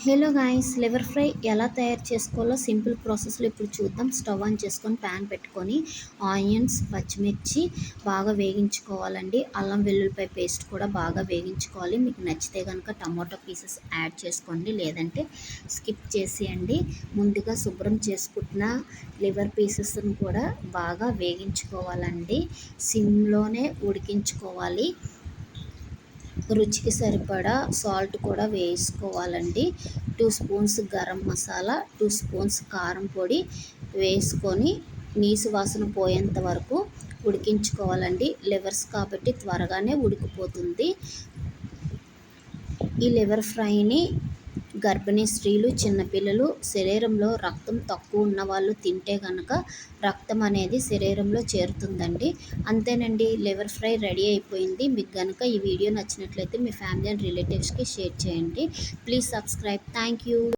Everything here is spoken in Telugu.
హలో గాయస్ లివర్ ఫ్రై ఎలా తయారు చేసుకోవాలో సింపుల్ ప్రాసెస్లో ఇప్పుడు చూద్దాం. స్టవ్ ఆన్ చేసుకొని ప్యాన్ పెట్టుకొని ఆనియన్స్ పచ్చిమిర్చి బాగా వేగించుకోవాలండి. అల్లం వెల్లుల్లిపాయ పేస్ట్ కూడా బాగా వేగించుకోవాలి. మీకు నచ్చితే కనుక టమాటో పీసెస్ యాడ్ చేసుకోండి లేదంటే స్కిప్ చేసేయండి. ముందుగా శుభ్రం చేసుకుంటున్న లివర్ పీసెస్ని కూడా బాగా వేగించుకోవాలండి. సిమ్లోనే ఉడికించుకోవాలి. రుచికి సరిపడా సాల్ట్ కూడా వేసుకోవాలండి. Two spoons garam masala two spoons కారం పొడి వేసుకొని నీసు వాసన పోయేంత వరకు ఉడికించుకోవాలండి. లివర్స్ కాబట్టి త్వరగానే ఉడికిపోతుంది. ఈ లివర్ ఫ్రైని గర్భిణీ స్త్రీలు చిన్నపిల్లలు శరీరంలో రక్తం తక్కువ ఉన్న వాళ్ళు తింటే కనుక రక్తం అనేది శరీరంలో చేరుతుందండి. అంతేనండి లివర్ ఫ్రై రెడీ అయిపోయింది. మీకు కనుక ఈ వీడియో నచ్చినట్లయితే మీ ఫ్యామిలీ అండ్ రిలేటివ్స్కి షేర్ చేయండి. Please subscribe. Thank you.